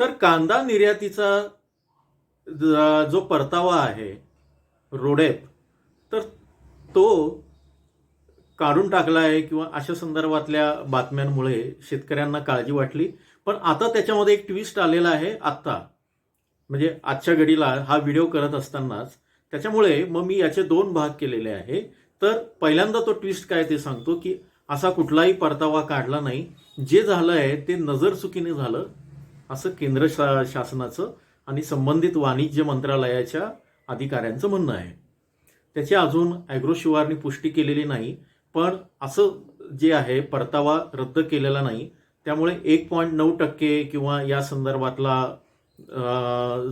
तर कांदा निर्यातीचा जो परतावा आहे रोडेप तर तो काढून टाकला आहे किंवा अशा संदर्भातल्या बातम्यांमुळे शेतकऱ्यांना काळजी वाटली. पण आता त्याच्यामध्ये एक ट्विस्ट आलेला आहे आत्ता. म्हणजे आजच्या घडीला हा व्हिडिओ करत असतानाच. त्याच्यामुळे मग मी याचे दोन भाग केलेले आहे. तर पहिल्यांदा तो ट्विस्ट काय ते सांगतो की असा कुठलाही परतावा काढला नाही. जे झालं आहे ते नजर चुकीने झालं. असं केंद्र शा शासनाचं आणि संबंधित वाणिज्य मंत्रालयाच्या अधिकाऱ्यांचं म्हणणं आहे. त्याची अजून ॲग्रो शिवारनी पुष्टी केलेली नाही पण असं जे आहे परतावा रद्द केलेला नाही त्यामुळे एक पॉईंट नऊ टक्के किंवा या संदर्भातला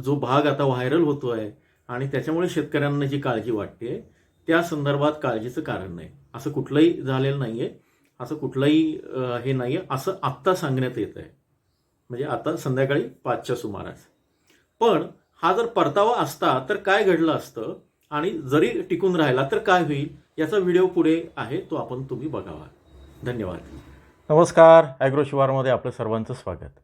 जो भाग आता व्हायरल होतो आहे आणि त्याच्यामुळे शेतकऱ्यांना जी काळजी वाटते त्या संदर्भात काळजीचं कारण नाही. असं कुठलंही झालेलं नाही आहे असं कुठलंही हे नाही आहे असं आत्ता सांगण्यात येत आहे म्हणजे आता संध्याकाळी पाचच्या सुमारास. पण हा जर परतावा असता तर काय घडलं असतं? आणि जरी टिकून राहिला तर काय होईल? याचा व्हिडिओ पुढे आहे तो आपण तुम्ही बघावा. धन्यवाद. नमस्कार. ॲग्रो शिवारमध्ये आपलं सर्वांचं स्वागत.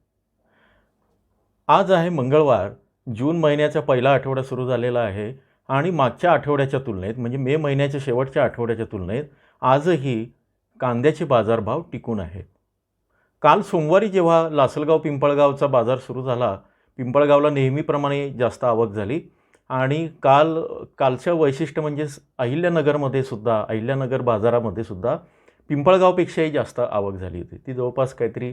आज आहे मंगळवार. जून महिन्याचा पहिला आठवडा सुरू झालेला आहे. आणि मागच्या आठवड्याच्या तुलनेत म्हणजे मे महिन्याच्या शेवटच्या आठवड्याच्या तुलनेत आजही कांद्याचे बाजारभाव टिकून आहेत. काल सोमवारी जेव्हा लासलगाव पिंपळगावचा बाजार सुरू झाला पिंपळगावला नेहमीप्रमाणे जास्त आवक झाली आणि काल कालचं वैशिष्ट्य म्हणजे अहिल्यानगरमध्ये सुद्धा अहिल्यानगर बाजारामध्ये सुद्धा पिंपळगावपेक्षाही जास्त आवक झाली होती. ती जवळपास काहीतरी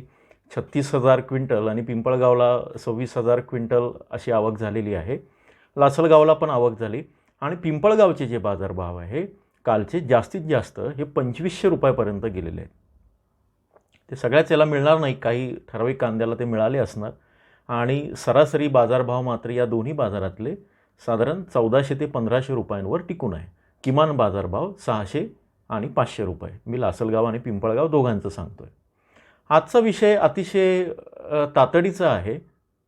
छत्तीस हजार क्विंटल आणि पिंपळगावला सव्वीस हजार क्विंटल अशी आवक झालेली आहे. लासलगावला पण आवक झाली आणि पिंपळगावचे जे बाजारभाव आहे कालचे जास्तीत जास्त हे पंचवीसशे रुपयापर्यंत गेलेले आहेत. ते सगळ्याच याला मिळणार नाही. काही ठराविक कांद्याला ते मिळाले असणार. आणि सरासरी बाजारभाव मात्र या दोन्ही बाजारातले साधारण चौदाशे ते पंधराशे रुपयांवर टिकून आहे. किमान बाजारभाव सहाशे आणि पाचशे रुपये. मी लासलगाव आणि पिंपळगाव दोघांचं सांगतो आहे आजचा विषय अतिशय तातडीचा आहे.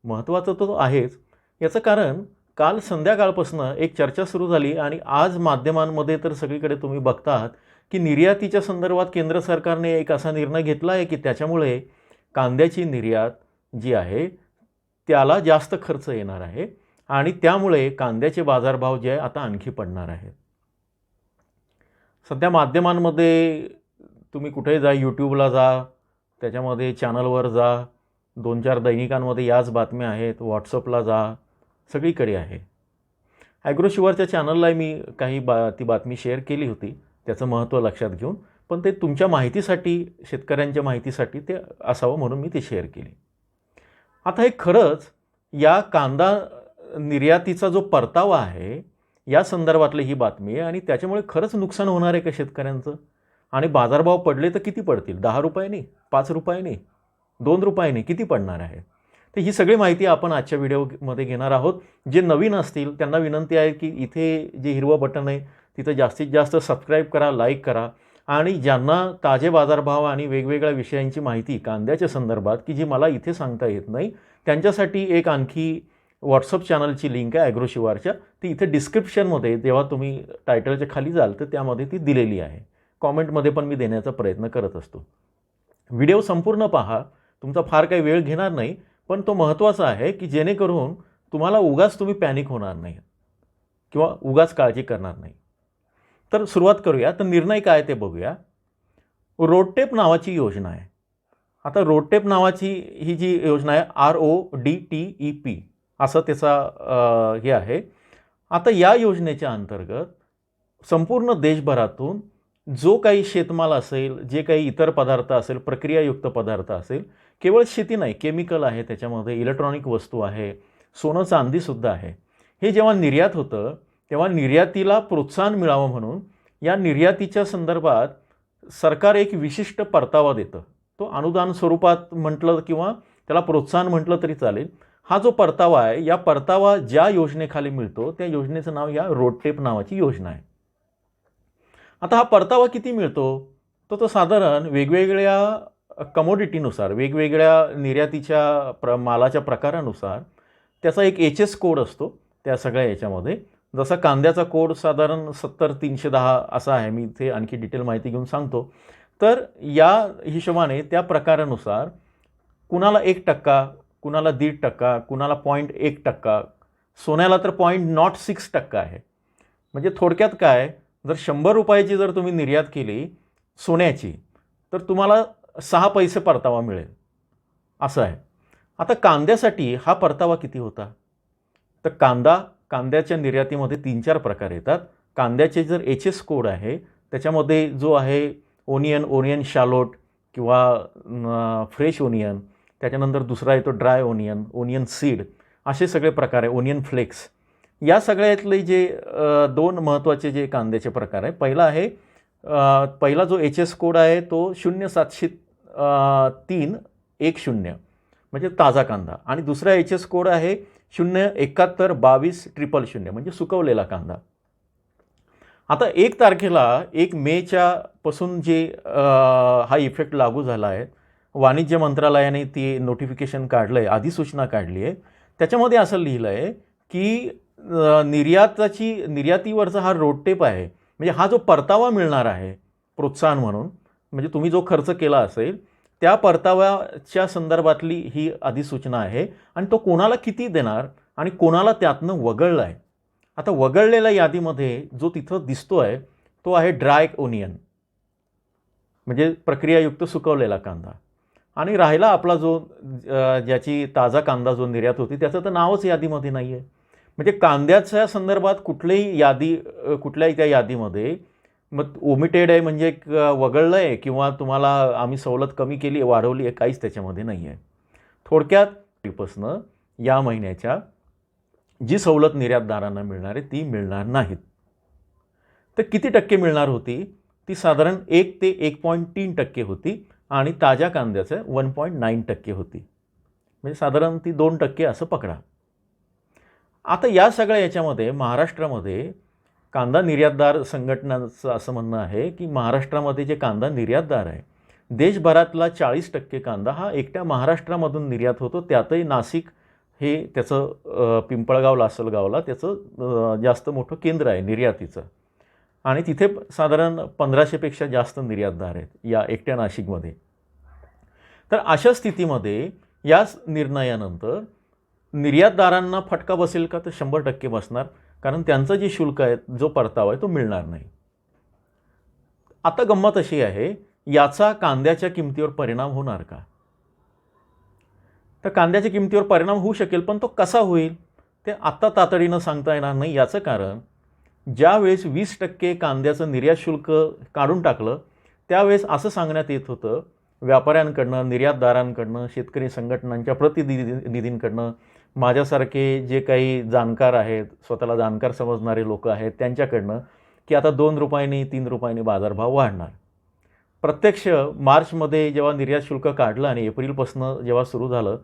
महत्त्वाचा तो आहेच. याचं कारण काल संध्याकाळपासून एक चर्चा सुरू झाली आणि आज माध्यमांमध्ये तर सगळीकडे तुम्ही बघता आहात की निर्यातीच्या संदर्भात केंद्र सरकारने एक असा निर्णय घेतला आहे की त्याच्यामुळे कांद्याची निर्यात जी आहे त्याला जास्त खर्च येणार आहे आणि त्यामुळे कांद्याचे बाजारभाव जे आहे आता आणखी पडणार आहेत. सध्या माध्यमांमध्ये तुम्ही कुठेही जा यूट्यूबला जा त्याच्यामध्ये चॅनलवर जा दोन चार दैनिकांमध्ये याच बातम्या आहेत व्हॉट्सअपला जा सगळीकडे आहे. ॲग्रोशिवरच्या चॅनलला मी काही बा ती बातमी शेअर केली होती. त्याचं महत्त्व लक्षात घेऊन पण ते तुमच्या माहितीसाठी शेतकऱ्यांच्या माहितीसाठी ते असावं म्हणून मी ते शेअर केली. आता हे खरंच या कांदा निर्यातीचा जो परतावा आहे या संदर्भातली ही बातमी आहे आणि त्याच्यामुळे खरंच नुकसान होणार आहे का शेतकऱ्यांचं? आणि बाजारभाव पडले तर किती पडतील? दहा रुपयाने पाच रुपयाने दोन रुपयाने किती पडणार आहे? तर ही सगळी माहिती आपण आजच्या व्हिडिओमध्ये घेणार आहोत. जे नवीन असतील त्यांना विनंती आहे की इथे जे हिरवं बटन आहे तिथं जास्तीत जास्त सबस्क्राईब करा लाईक करा आणि ज्यांना ताजे बाजारभाव आणि वेगवेगळ्या विषयांची माहिती कांद्याच्या संदर्भात की जी मला इथे सांगता येत नाही त्यांच्यासाठी एक आणखी व्हॉट्सअप चॅनलची लिंक आहे ॲग्रोशिवारच्या ती इथे डिस्क्रिप्शनमध्ये जेव्हा तुम्ही टायटलच्या खाली जाल तर त्यामध्ये ती दिलेली आहे. कॉमेंटमध्ये पण मी देण्याचा प्रयत्न करत असतो. व्हिडिओ संपूर्ण पहा. तुमचा फार काही वेळ घेणार नाही पण तो महत्त्वाचा आहे की जेणेकरून तुम्हाला उगाच तुम्ही पॅनिक होणार नाही किंवा उगाच काळजी करणार नाही. तर सुरुवात करूया. तर निर्णय काय ते बघूया. रोडटेप नावाची योजना आहे. आता रोडटेप नावाची ही जी योजना आहे R O D T E P असं त्याचा हे आहे. आता या योजनेच्या अंतर्गत संपूर्ण देशभरातून जो काही शेतमाल असेल जे काही इतर पदार्थ असेल प्रक्रियायुक्त पदार्थ असेल केवळ शेती नाही केमिकल आहे त्याच्यामध्ये इलेक्ट्रॉनिक वस्तू आहे सोनं चांदीसुद्धा आहे. हे जेव्हा निर्यात होतं तेव्हा निर्यातीला प्रोत्साहन मिळावं म्हणून या निर्यातीच्या संदर्भात सरकार एक विशिष्ट परतावा देतं. तो अनुदान स्वरूपात म्हटलं किंवा त्याला प्रोत्साहन म्हटलं तरी चालेल. हा जो परतावा आहे या परतावा ज्या योजनेखाली मिळतो त्या योजनेचं नाव या रोडटेप नावाची योजना आहे. आता हा परतावा किती मिळतो? तर तो साधारण वेगवेगळ्या कमोडिटीनुसार वेगवेगळ्या निर्यातीच्या प्र मालाच्या प्रकारानुसार त्याचा एक एच एस कोड असतो त्या सगळ्या याच्यामध्ये. जसा कांद्याचा कोड साधारण सत्तर तीनशे दहा असा आहे मी इथे आणखी डिटेल माहिती घेऊन सांगतो. तर या हिशोबाने त्या प्रकारानुसार कुणाला एक टक्का कुणाला दीड टक्का कुणाला पॉईंट एक टक्का सोन्याला तर पॉईंट नॉट सिक्स टक्का आहे. म्हणजे थोडक्यात काय जर शंभर रुपयाची जर तुम्ही निर्यात केली सोन्याची तर तुम्हाला सहा पैसे परतावा मिळेल. असं आहे. आता कांद्यासाठी हा परतावा किती होता? तर कांदा कांद्याच्या निर्यातीमध्ये तीन चार प्रकार येतात. कांद्याचे जर एच एस कोड आहे त्याच्यामध्ये जो आहे ओनियन ओनियन शालोट किंवा फ्रेश ओनियन त्याच्यानंतर दुसरा येतो ड्राय ओनियन ओनियन सीड असे सगळे प्रकार आहे ओनियन फ्लेक्स. या सगळ्यातले जे दोन महत्त्वाचे जे कांद्याचे प्रकार आहे पहिला आहे पहिला जो एच एस कोड आहे तो शून्य सातशे तीन एक शून्य म्हणजे ताजा कांदा. आणि दुसरा एच एस कोड आहे शून्य एकाहत्तर बावीस ट्रिपल शून्य म्हणजे सुकवलेला कांदा. आता एक तारखेला एक मेच्या पासून जे हा इफेक्ट लागू झाला आहे वाणिज्य मंत्रालयाने ती नोटिफिकेशन काढलं आहे अधिसूचना काढली आहे. त्याच्यामध्ये असं लिहिलं आहे की निर्याताची निर्यातीवरचा हा रोडटेप आहे म्हणजे हा जो परतावा मिळणार आहे प्रोत्साहन म्हणून म्हणजे तुम्ही जो खर्च केला असेल त्या परताव्याच्या संदर्भातली ही अधिसूचना आहे आणि तो कोणाला किती देणार आणि कोणाला त्यातनं वगळलं आहे? आता वगळलेल्या यादीमध्ये जो तिथं दिसतो आहे तो आहे ड्राय ओनियन. म्हणजे प्रक्रियायुक्त सुकवलेला कांदा. आणि राहिला आपला जो ज्याची ताजा कांदा जो निर्यात होती त्याचं तर नावच यादीमध्ये नाही आहे म्हणजे कांद्याच्या संदर्भात कुठलीही यादी कुठल्याही त्या यादीमध्ये मग ओमिटेड आहे म्हणजे वगळलं आहे किंवा तुम्हाला आम्ही सवलत कमी केली आहे वाढवली आहे काहीच त्याच्यामध्ये नाही आहे. थोडक्यात पासनं या महिन्याच्या जी सवलत निर्यातदारांना मिळणार आहे ती मिळणार नाहीत. तर किती टक्के मिळणार होती? ती साधारण एक ते एक पॉईंट तीन टक्के होती आणि ताज्या कांद्याचं वन पॉईंट नाईन टक्के होती. म्हणजे साधारण ती दोन टक्के असं पकडा. आता या सगळ्या याच्यामध्ये महाराष्ट्रामध्ये कांदा निर्यातदार संघटनाचं असं म्हणणं आहे की महाराष्ट्रामध्ये जे कांदा निर्यातदार आहे देशभरातला चाळीस टक्के कांदा हा एकट्या महाराष्ट्रामधून निर्यात होतो. त्यातही नाशिक हे त्याचं पिंपळगाव लासलगावला त्याचं जास्त मोठं केंद्र आहे निर्यातीचं. आणि तिथे साधारण पंधराशेपेक्षा जास्त निर्यातदार आहेत या एकट्या नाशिकमध्ये. तर अशा स्थितीमध्ये याच निर्णयानंतर निर्यातदारांना फटका बसेल का? तर शंभर टक्के बसणार. कारण त्यांचं जे शुल्क आहे जो परतावा आहे तो मिळणार नाही. आता गंमत अशी आहे याचा कांद्याच्या किमतीवर परिणाम होणार का? तर कांद्याच्या किमतीवर परिणाम होऊ शकेल पण तो कसा होईल ते आत्ता तातडीनं सांगता येणार नाही. याचं कारण ज्यावेळेस वीस टक्के कांद्याचं निर्यात शुल्क काढून टाकलं त्यावेळेस असं सांगण्यात येत होतं व्यापाऱ्यांकडनं निर्यातदारांकडनं शेतकरी संघटनांच्या प्रतिनिधींकडनं माझ्यासारखे जे काही जाणकार आहेत स्वतःला जाणकार समजणारे लोक आहेत त्यांच्याकडनं की आता दोन रुपयांनी तीन रुपयांनी बाजारभाव वाढणार. प्रत्यक्ष मार्चमध्ये जेव्हा निर्यात शुल्क काढलं आणि एप्रिलपासून जेव्हा सुरू झालं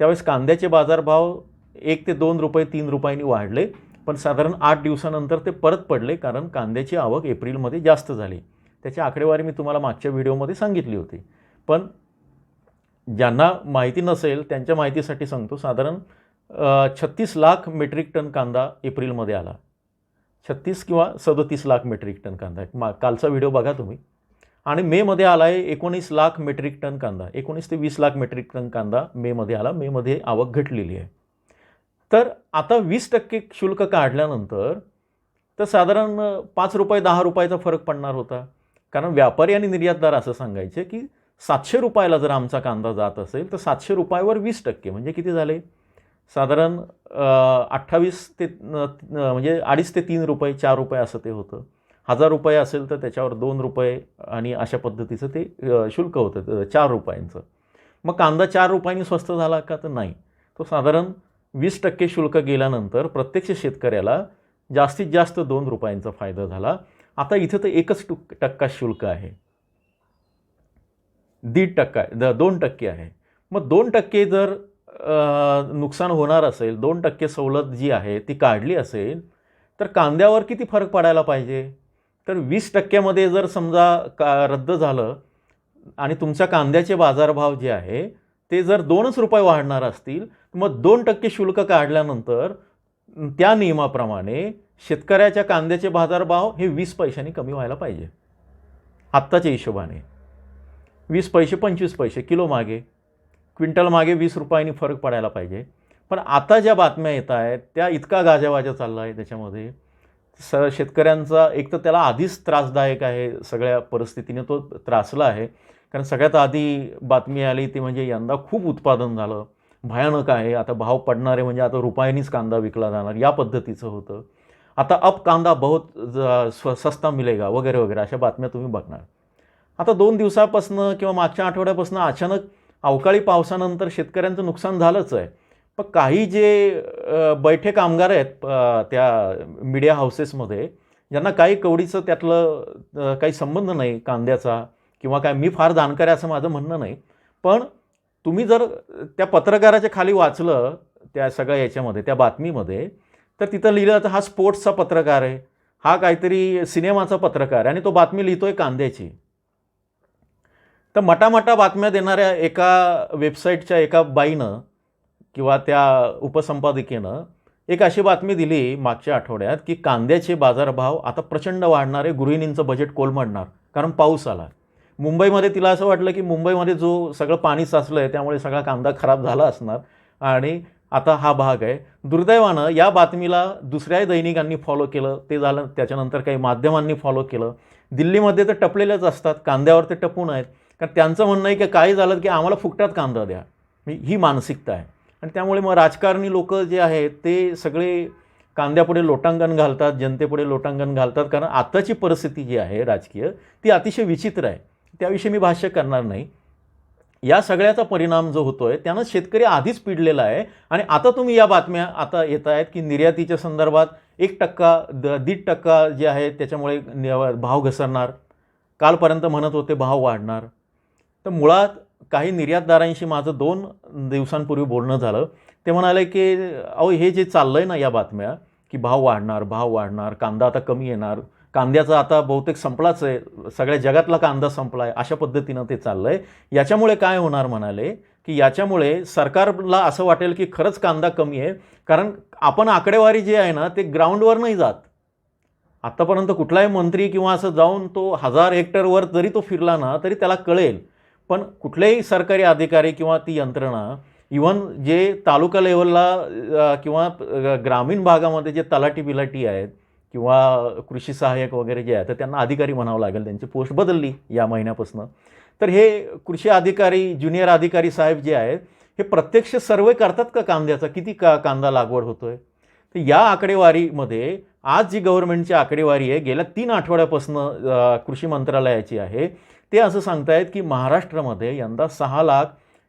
त्यावेळेस कांद्याचे बाजारभाव एक ते दोन रुपये तीन रुपयांनी वाढले पण साधारण आठ दिवसानंतर ते परत पडले कारण कांद्याची आवक एप्रिलमध्ये जास्त झाली. त्याची आकडेवारी मी तुम्हाला मागच्या व्हिडिओमध्ये सांगितली होती. पण ज्यांना माहिती नसेल त्यांच्या माहितीसाठी सांगतो साधारण छत्तीस लाख मेट्रिक टन कांदा एप्रिलमध्ये आला. छत्तीस किंवा सदोतीस लाख मेट्रिक टन कांदा. मा कालचा व्हिडिओ बघा तुम्ही. आणि मेमध्ये आला आहे एकोणीस लाख मेट्रिक टन कांदा. एकोणीस ते वीस लाख मेट्रिक टन कांदा मेमध्ये आला. मेमध्ये आवक घटलेली आहे. तर आता वीस टक्के शुल्क काढल्यानंतर तर साधारण पाच रुपये दहा रुपयाचा फरक पडणार होता. कारण व्यापारी आणि निर्यातदार असं सांगायचे की सातशे रुपयाला जर आमचा कांदा जात असेल तर सातशे रुपयावर वीस टक्के. म्हणजे किती झाले? साधारण अठ्ठावीस ते म्हणजे अडीच ते तीन रुपये चार रुपये असं ते होतं. हजार रुपये असेल तर त्याच्यावर दोन रुपये आणि अशा पद्धतीचं ते शुल्क होतं चार रुपयांचं. मग कांदा चार रुपयांनी स्वस्त झाला का तर नाही. तो साधारण वीस टक्के शुल्क गेल्यानंतर प्रत्यक्ष शेतकऱ्याला जास्तीत जास्त दोन रुपयांचा फायदा झाला. आता इथं तर एकच टु टक्का शुल्क आहे. दीड टक्का द दोन टक्के आहे. मग दोन टक्के जर नुकसान होणार असेल दोन टक्के सवलत जी आहे ती काढली असेल तर कांद्यावर किती फरक पडायला पाहिजे? तर वीस टक्क्यामध्ये जर समजा का रद्द झालं आणि तुमच्या कांद्याचे बाजारभाव जे आहे ते जर दोनच रुपये वाढणार असतील मग दोन टक्के शुल्क काढल्यानंतर त्या नियमाप्रमाणे शेतकऱ्याच्या कांद्याचे बाजारभाव हे वीस पैशांनी कमी व्हायला पाहिजे. आत्ताच्या हिशोबाने. वीस पैसे पंचवीस पैसे किलो मागे. क्विंटल मागे वीस रुपयांनी फरक पडायला पाहिजे. पण आता ज्या बातम्या येत आहेत त्या इतका गाजावाजा चालला आहे त्याच्यामध्ये. स शेतकऱ्यांचा एक तर त्याला आधीच त्रासदायक आहे सगळ्या परिस्थितीने तो त्रासला आहे. कारण सगळ्यात आधी बातमी आली ती म्हणजे यंदा खूप उत्पादन झालं. भयानक आहे. आता भाव पडणारे म्हणजे आता रुपयानीच कांदा विकला जाणार या पद्धतीचं होतं. आता अप कांदा बहुत स्व सस्ता मिलेगा वगैरे वगैरे अशा बातम्या तुम्ही बघणार. आता दोन दिवसापासनं किंवा मागच्या आठवड्यापासून अचानक अवकाळी पावसानंतर शेतकऱ्यांचं नुकसान झालंच आहे. पण काही जे बैठे कामगार आहेत त्या मीडिया हाऊसेसमध्ये ज्यांना काही कवडीचं त्यातलं काही संबंध नाही कांद्याचा किंवा काय मी फार जाणकार आहे असं माझं म्हणणं नाही. पण तुम्ही जर त्या पत्रकाराच्या खाली वाचलं त्या सगळ्या याच्यामध्ये त्या बातमीमध्ये तर तिथं लिहिलं तर हा स्पोर्ट्सचा पत्रकार आहे. हा काहीतरी सिनेमाचा पत्रकार आहे आणि तो बातमी लिहितो आहे कांद्याची. तर मटामटा बातम्या देणाऱ्या एका वेबसाईटच्या एका बाईनं किंवा त्या उपसंपादिकेनं एक अशी बातमी दिली मागच्या आठवड्यात की कांद्याचे बाजारभाव आता प्रचंड वाढणारे गृहिणींचं बजेट कोलमडणार कारण पाऊस आला. मुंबईमध्ये तिला असं वाटलं की मुंबईमध्ये जो सगळं पाणी साचलं आहे त्यामुळे सगळा कांदा खराब झाला असणार आणि आता हा भाग आहे. दुर्दैवानं या बातमीला दुसऱ्याही दैनिकांनी फॉलो केलं ते झालं त्याच्यानंतर काही माध्यमांनी फॉलो केलं. दिल्लीमध्ये तर टपलेलेच असतात कांद्यावर ते टपून आहेत. कारण त्यांचं म्हणणं आहे की काय झालं की आम्हाला फुकटात कांदा द्या. ही ही मानसिकता आहे. आणि त्यामुळे मग राजकारणी लोक जे आहेत ते सगळे कांद्यापुढे लोटांगण घालतात जनतेपुढे लोटांगण घालतात. कारण आताची परिस्थिती जी आहे राजकीय ती अतिशय विचित्र आहे. त्याविषयी मी भाष्य करणार नाही. या सगळ्याचा परिणाम जो होतो आहे त्यानं शेतकरी आधीच पिडलेला आहे. आणि आता तुम्ही या बातम्या आता येत आहेत की निर्यातीच्या संदर्भात एक टक्का द दीड टक्का जे आहे त्याच्यामुळे भाव घसरणार. कालपर्यंत म्हणत होते भाव वाढणार. तर मुळात काही निर्यातदारांशी माझं दोन दिवसांपूर्वी बोलणं झालं. ते म्हणाले की अहो हे जे चाललं आहे ना या बातम्या की भाव वाढणार भाव वाढणार कांदा आता कमी येणार कांद्याचा आता बहुतेक संपलाच आहे सगळ्या जगातला कांदा संपला आहे अशा पद्धतीनं ते चाललं आहे याच्यामुळे काय होणार म्हणाले की याच्यामुळे सरकारला असं वाटेल की खरंच कांदा कमी आहे कारण आपण आकडेवारी जी आहे ना ते ग्राउंडवर नाही जात. आत्तापर्यंत कुठलाही मंत्री किंवा असं जाऊन तो हजार हेक्टरवर जरी तो फिरला ना तरी त्याला कळेल पण कुठलेही सरकारी अधिकारी किंवा ती यंत्रणा इवन जे तालुका लेवलला किंवा ग्रामीण भागामध्ये जे तलाटी बिलाटी आहेत किंवा कृषी सहाय्यक वगैरे जे आहेत तर त्यांना अधिकारी म्हणावं लागेल त्यांची पोस्ट बदलली या महिन्यापासून. तर हे कृषी अधिकारी ज्युनियर अधिकारी साहेब जे आहेत हे प्रत्यक्ष सर्वे करतात का कांद्याचा? किती का कांदा लागवड होतोय? तर या आकडेवारीमध्ये आज जी गव्हर्नमेंटची आकडेवारी आहे गेल्या तीन आठवड्यापासून कृषी मंत्रालयाची आहे ते असं सांगतायत की महाराष्ट्रामध्ये यंदा सहा लाख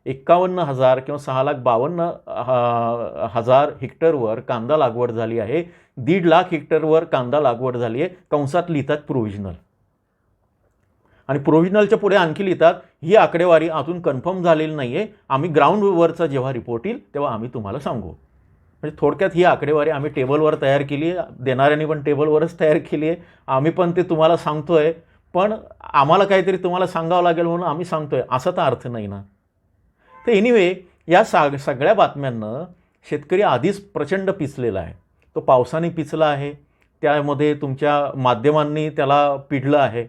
एक्कावन्न हजार किंवा सहा लाख बावन्न हजार हेक्टरवर कांदा लागवड झाली आहे. दीड लाख हेक्टरवर कांदा लागवड झाली आहे. कंसात लिहितात प्रोव्हिजनल आणि प्रोव्हिजनलच्या पुढे आणखी लिहितात ही आकडेवारी अजून कन्फर्म झालेली नाही आहे आम्ही ग्राउंडवरचा जेव्हा रिपोर्ट येईल तेव्हा आम्ही तुम्हाला सांगू. म्हणजे थोडक्यात ही आकडेवारी आम्ही टेबलवर तयार केली आहे. देणाऱ्यांनी पण टेबलवरच तयार केली आहे. आम्ही पण ते तुम्हाला सांगतोय. पण आम्हाला काहीतरी तुम्हाला सांगावं लागेल म्हणून आम्ही सांगतोय. असा तर अर्थ नाही ना. तर एनिवे या साग सगळ्या बातम्यांनं शेतकरी आधीच प्रचंड पिचलेला आहे. तो पावसाने पिचला आहे. त्यामध्ये तुमच्या माध्यमांनी त्याला पिढलं आहे.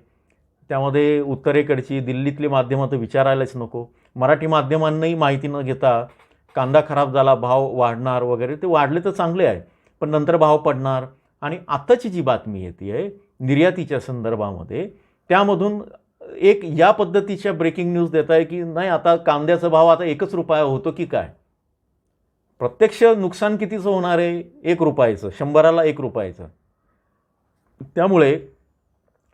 त्यामध्ये उत्तरेकडची दिल्लीतली माध्यमं तर विचारायलाच नको. मराठी माध्यमांनाही माहिती न घेता कांदा खराब झाला भाव वाढणार वगैरे ते वाढले तर चांगले आहे. पण नंतर भाव पडणार. आणि आत्ताची जी बातमी येते आहे निर्यातीच्या संदर्भामध्ये त्यामधून एक या पद्धतीच्या ब्रेकिंग न्यूज देत आहे की नाही आता कांद्याचा भाव आता एकच रुपया होतो की काय? प्रत्यक्ष नुकसान कितीचं होणार आहे? एक रुपयाचं शंभराला एक रुपयाचं. त्यामुळे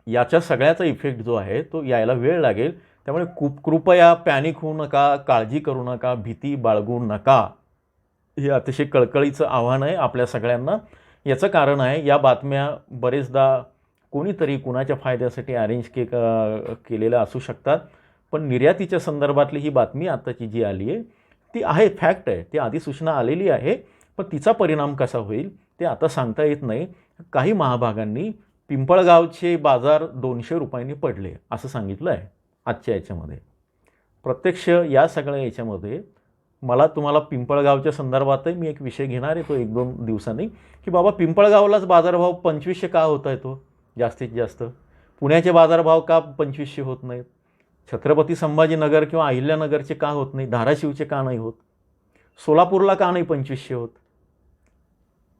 याच्या सगळ्याचा इफेक्ट जो आहे तो यायला वेळ लागेल. त्यामुळे खूप कृपया पॅनिक होऊ नका काळजी करू नका भीती बाळगू नका. हे अतिशय कळकळीचं आव्हान आहे आपल्या सगळ्यांना. याचं कारण आहे या बातम्या बरेचदा कोणीतरी कुणाच्या फायद्यासाठी अरेंज के केलेल्या असू शकतात. पण निर्यातीच्या संदर्भातली ही बातमी आत्ताची जी आली आहे ती आहे फॅक्ट आहे. ती आधी सूचना आलेली आहे पण तिचा परिणाम कसा होईल ते आता सांगता येत नाही. काही महाभागांनी पिंपळगावचे बाजार दोनशे रुपयांनी पडले असं सांगितलं आहे आजच्या याच्यामध्ये. प्रत्यक्ष या सगळ्या याच्यामध्ये मला तुम्हाला पिंपळगावच्या संदर्भातही मी एक विषय घेणार आहे तो एक दोन दिवसांनी की बाबा पिंपळगावलाच बाजारभाव पंचवीसशे का होत आहे तो? जास्तीत जास्त. पुण्याचे बाजारभाव का पंचवीसशे होत नाहीत? छत्रपती संभाजीनगर किंवा अहिल्यानगरचे का होत नाही? धाराशिवचे का नाही होत? सोलापूरला का नाही पंचवीसशे होत?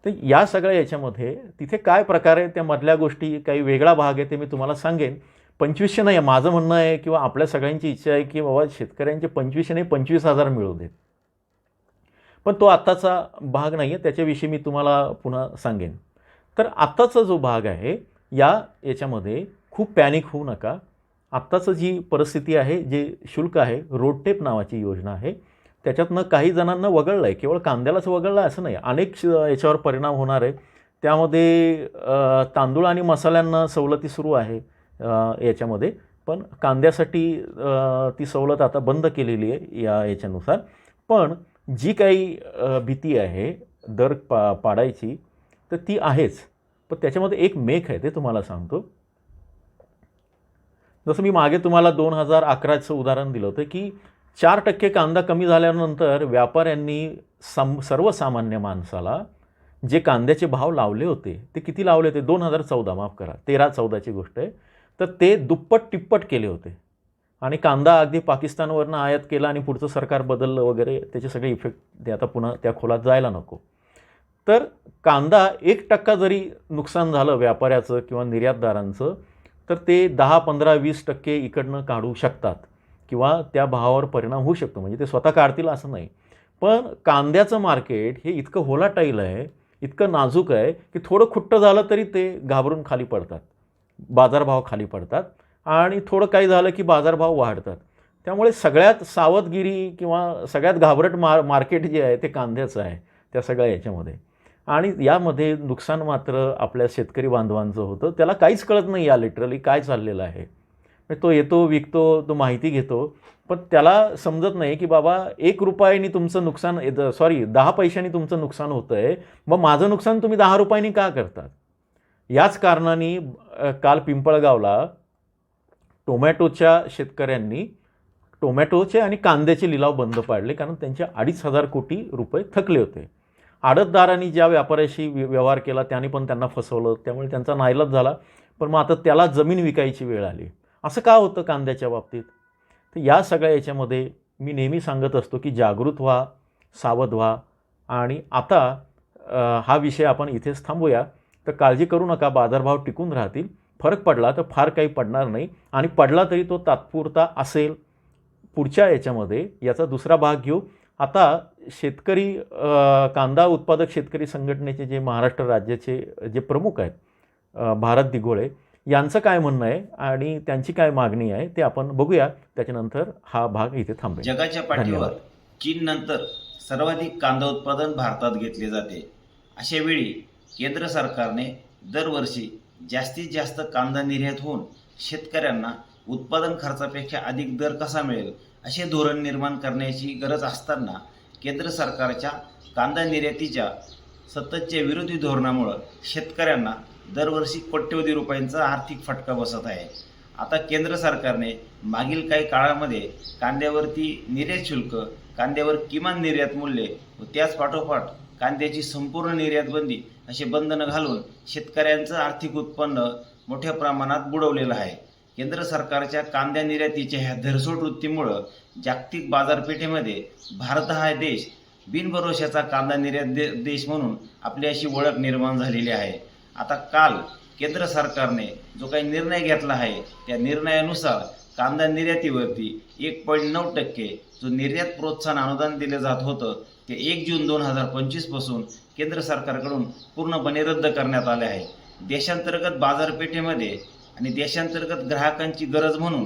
तर या सगळ्या याच्यामध्ये तिथे काय प्रकार आहे? त्या मधल्या गोष्टी काही वेगळा भाग आहे ते मी तुम्हाला सांगेन. पंचवीसशे नाही आहे. माझं म्हणणं आहे किंवा आपल्या सगळ्यांची इच्छा आहे की बाबा शेतकऱ्यांचे पंचवीसशे नाही पंचवीस हजार मिळू देत. पण तो आत्ताचा भाग नाही आहे त्याच्याविषयी मी तुम्हाला पुन्हा सांगेन. तर आत्ताचा जो भाग आहे या याच्यामध्ये खूप पॅनिक होऊ नका. आत्ताचं जी परिस्थिती आहे जे शुल्क आहे रोडटेप नावाची योजना आहे त्याच्यातनं काही जणांना वगळलं आहे केवळ कांद्यालाच वगळलं आहे असं नाही. अनेक श- याच्यावर परिणाम होणार आहे. त्यामध्ये तांदूळ आणि मसाल्यांना सवलती सुरू आहे याच्यामध्ये. पण कांद्यासाठी ती सवलत आता बंद केलेली आहे या याच्यानुसार. पण जी काही भीती आहे दर पा पाडायची तर ती आहेच. पण त्याच्यामध्ये एक मेख आहे ते तुम्हाला सांगतो. जसं मी मागे तुम्हाला दोन हजार अकराचं उदाहरण दिलं होतं की चार टक्के कांदा कमी झाल्यानंतर व्यापाऱ्यांनी सम सर्वसामान्य माणसाला जे कांद्याचे भाव लावले होते ते किती लावले होते? दोन हजार चौदा माफ करा तेरा चौदाची गोष्ट आहे. तर ते दुप्पट तिप्पट केले होते. आणि कांदा अगदी पाकिस्तानवरनं आयात केला आणि पुढचं सरकार बदललं वगैरे त्याचे सगळे इफेक्ट ते आता पुन्हा त्या खोलात जायला नको. तर कांदा एक टक्का जरी नुकसान झालं व्यापाऱ्याचं किंवा निर्यातदारांचं तर ते दहा पंधरा वीस टक्के इकडनं काढू शकतात किंवा त्या भावावर परिणाम होऊ शकतो. म्हणजे ते स्वतः काढतील असं नाही. पण कांद्याचं मार्केट हे इतकं होलाटाईल आहे इतकं नाजूक आहे की थोडं खुट्ट झालं तरी ते घाबरून खाली पडतात. बाजारभाव खाली पडतात आणि थोडं काही झालं की बाजारभाव वाढतात. त्यामुळे सगळ्यात सावधगिरी किंवा सगळ्यात घाबरट मार मार्केट जे आहे ते कांद्याचं आहे त्या सगळ्या याच्यामध्ये. आणि यामध्ये नुकसान मात्र आपल्या शेतकरी बांधवांचं होतं. त्याला काहीच कळत नाही या लिटरली काय चाललेलं आहे. म्हणजे तो येतो विकतो तो माहिती घेतो पण त्याला समजत नाही की बाबा एक रुपयानी तुमचं नुकसान सॉरी दहा पैशांनी तुमचं नुकसान होतं आहे मग माझं नुकसान तुम्ही दहा रुपयांनी का करतात? याच कारणाने काल पिंपळगावला टोमॅटोच्या शेतकऱ्यांनी टोमॅटोचे आणि कांद्याचे लिलाव बंद पाडले कारण त्यांचे अडीच हजार कोटी रुपये थकले होते. आडतदारांनी ज्या व्यापाऱ्याशी व्य- व्यवहार केला त्याने पण त्यांना फसवलं. त्यामुळे त्यांचा नाईलाज झाला. पण मग आता त्याला जमीन विकायची वेळ आली. असं का होतं कांद्याच्या बाबतीत? तर या सगळ्या याच्यामध्ये मी नेहमी सांगत असतो की जागृत व्हा सावध व्हा. आणि आता हा विषय आपण इथेच थांबूया. तर काळजी करू नका बाजारभाव टिकून राहतील. फरक पडला तर फार काही पडणार नाही. आणि पडला तरी तो तात्पुरता असेल. पुढच्या याच्यामध्ये याचा दुसरा भाग घेऊ. आता शेतकरी कांदा उत्पादक शेतकरी संघटनेचे जे महाराष्ट्र राज्याचे जे प्रमुख आहेत भारत दिघोळे यांचं काय म्हणणं आहे आणि त्यांची काय मागणी आहे ते आपण बघूया. त्याच्यानंतर हा भाग इथे थांबेल. जगाच्या पाठीवर. चीन नंतर सर्वाधिक कांदा उत्पादन भारतात घेतले जाते. अशा वेळी केंद्र सरकारने दरवर्षी जास्तीत जास्त कांदा निर्यात होऊन शेतकऱ्यांना उत्पादन खर्चापेक्षा अधिक दर कसा मिळेल असे धोरण निर्माण करण्याची गरज असताना केंद्र सरकारच्या कांदा निर्यातीच्या सततच्या विरोधी धोरणामुळं शेतकऱ्यांना दरवर्षी कोट्यवधी रुपयांचा आर्थिक फटका बसत आहे. आता केंद्र सरकारने मागील काही काळामध्ये कांद्यावरती निर्यात शुल्क कांद्यावर किमान निर्यात मूल्य व त्याच पाठोपाठ कांद्याची संपूर्ण निर्यात बंदी असे बंधनं घालून शेतकऱ्यांचं आर्थिक उत्पन्न मोठ्या प्रमाणात बुडवलेलं आहे. केंद्र सरकारच्या कांद्या निर्यातीच्या ह्या धरसोड वृत्तीमुळं जागतिक बाजारपेठेमध्ये भारत हा देश बिनभरोशाचा कांदा निर्यात दे देश म्हणून आपली अशी ओळख निर्माण झालेली आहे. आता काल केंद्र सरकारने जो काही निर्णय घेतला आहे त्या निर्णयानुसार कांदा निर्यातीवरती एक पॉईंट नऊ टक्के जो निर्यात प्रोत्साहन अनुदान दिलं जात होतं ते एक जून दोन हजार पंचवीसपासून केंद्र सरकारकडून पूर्णपणे रद्द करण्यात आले आहे. देशांतर्गत बाजारपेठेमध्ये आणि देशांतर्गत ग्राहकांची गरज म्हणून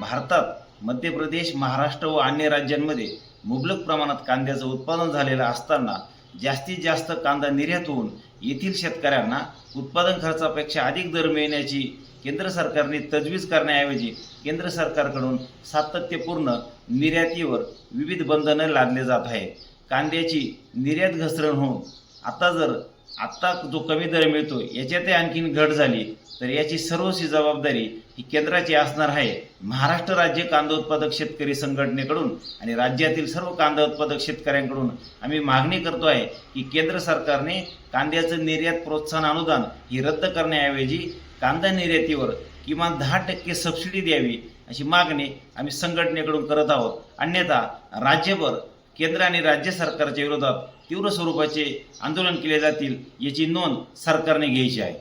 भारतात मध्य प्रदेश महाराष्ट्र व अन्य राज्यांमध्ये मुबलक प्रमाणात कांद्याचं उत्पादन झालेलं असताना जास्तीत जास्त कांदा निर्यात होऊन येथील शेतकऱ्यांना उत्पादन खर्चापेक्षा अधिक दर मिळण्याची केंद्र सरकारने तजवीज करण्याऐवजी केंद्र सरकारकडून सातत्यपूर्ण निर्यातीवर विविध बंधनं लादले जात आहेत. कांद्याची निर्यात घसरण होऊन आता जर आत्ता जो कमी दर मिळतो याच्यातही आणखीन घट झाली तर याची सर्वस्वी जबाबदारी ही केंद्राची असणार आहे. महाराष्ट्र राज्य कांदा उत्पादक शेतकरी संघटनेकडून आणि राज्यातील सर्व कांदा उत्पादक शेतकऱ्यांकडून आम्ही मागणी करतो आहे की केंद्र सरकारने कांद्याचं निर्यात प्रोत्साहन अनुदान ही रद्द करण्याऐवजी कांदा निर्यातीवर किमान दहा टक्के सबसिडी द्यावी अशी मागणी आम्ही संघटनेकडून करत आहोत. अन्यथा राज्यभर केंद्र आणि राज्य सरकारच्या विरोधात तीव्र स्वरूपाचे आंदोलन केले जातील याची नोंद सरकारने घ्यायची आहे.